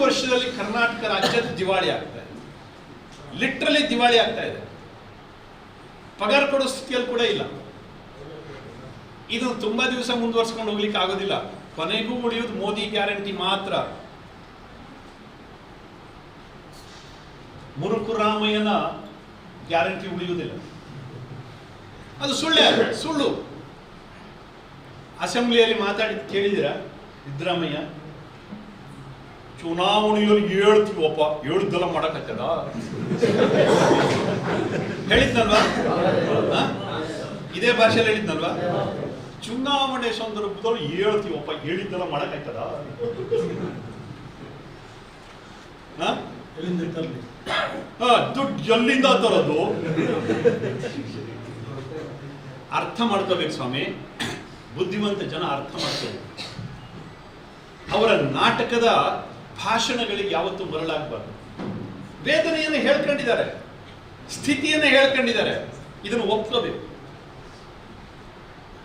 ವರ್ಷದಲ್ಲಿ ಕರ್ನಾಟಕ ರಾಜ್ಯದ ದಿವಾಳಿ ಆಗ್ತಾ ಇದೆ. ಲಿಟ್ರಲಿ ದಿವಾಳಿ ಆಗ್ತಾ ಇದೆ. ಪಗಾರ ಕೊಡೋ ಸ್ಥಿತಿಯಲ್ಲಿ ಕೂಡ ಇಲ್ಲ. ಇದು ತುಂಬಾ ದಿವಸ ಮುಂದುವರ್ಸ್ಕೊಂಡು ಹೋಗ್ಲಿಕ್ಕೆ ಆಗೋದಿಲ್ಲ. ಕೊನೆಗೂ ಉಳಿಯೋದು ಮೋದಿ ಗ್ಯಾರಂಟಿ ಮಾತ್ರ. ಮುರುಕು ರಾಮಯ್ಯನ ಗ್ಯಾರಂಟಿ ಉಳಿಯುವುದಿಲ್ಲ. ಅದು ಸುಳ್ಳೆ ಸುಳ್ಳು. ಅಸೆಂಬ್ಲಿಯಲ್ಲಿ ಮಾತಾಡಿ ಕೇಳಿದಿರ ಸಿದ್ದರಾಮಯ್ಯ? ಚುನಾವಣೆಯಲ್ಲಿ ಹೇಳ್ತೀವಪ್ಪ ಹೇಳ್ದಲ್ಲ ಮಾಡಕತ್ತದ? ಹೇಳಿದ್ನಲ್ವಾ? ಇದೇ ಭಾಷೆಯಲ್ಲಿ ಹೇಳಿದ್ನಲ್ವಾ? ಚುನಾವಣೆ ಸಂದರ್ಭದಲ್ಲಿ ಹೇಳ್ತೀವಪ್ಪ ಹೇಳಿದ್ದೆಲ್ಲ ಮಾಡಕ್ಕಾಯ್ತದ ಆ, ದುಡ್ಡು ಎಲ್ಲಿಂದ ತರೋದು? ಅರ್ಥ ಮಾಡ್ಕೋಬೇಕು ಸ್ವಾಮಿ. ಬುದ್ಧಿವಂತ ಜನ ಅರ್ಥ ಮಾಡ್ಕೋಬೇಕು. ಅವರ ನಾಟಕದ ಭಾಷಣಗಳಿಗೆ ಯಾವತ್ತೂ ಮರಳಾಗಬಾರ್ದು. ವೇದನೆಯನ್ನು ಹೇಳ್ಕೊಂಡಿದ್ದಾರೆ. ಸ್ಥಿತಿಯನ್ನು ಹೇಳ್ಕೊಂಡಿದ್ದಾರೆ. ಇದನ್ನು ಒಪ್ಕೋಬೇಕು.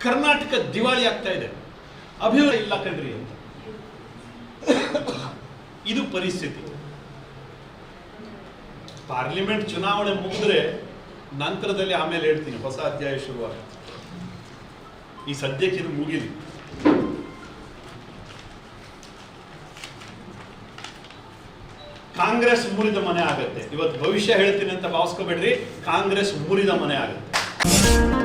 ಕರ್ನಾಟಕ ದಿವಾಳಿ ಆಗ್ತಾ ಇದೆ. ಅಭಿವೃದ್ಧಿ ಇಲ್ಲ ಕಣ್ರಿ ಅಂತ. ಇದು ಪರಿಸ್ಥಿತಿ. ಪಾರ್ಲಿಮೆಂಟ್ ಚುನಾವಣೆ ಮುಗಿದ್ರೆ ನಂತರದಲ್ಲಿ ಆಮೇಲೆ ಹೇಳ್ತೀನಿ, ಹೊಸ ಅಧ್ಯಾಯ ಶುರುವಾಗುತ್ತೆ. ಈ ಸದ್ಯಕ್ಕೆ ಇದು ಮುಗಿಲಿ. ಕಾಂಗ್ರೆಸ್ ಮುರಿದ ಮನೆ ಆಗುತ್ತೆ. ಇವತ್ತು ಭವಿಷ್ಯ ಹೇಳ್ತೀನಿ ಅಂತ ಭಾವಿಸ್ಕೋಬೇಡ್ರಿ. ಕಾಂಗ್ರೆಸ್ ಮುರಿದ ಮನೆ ಆಗತ್ತೆ.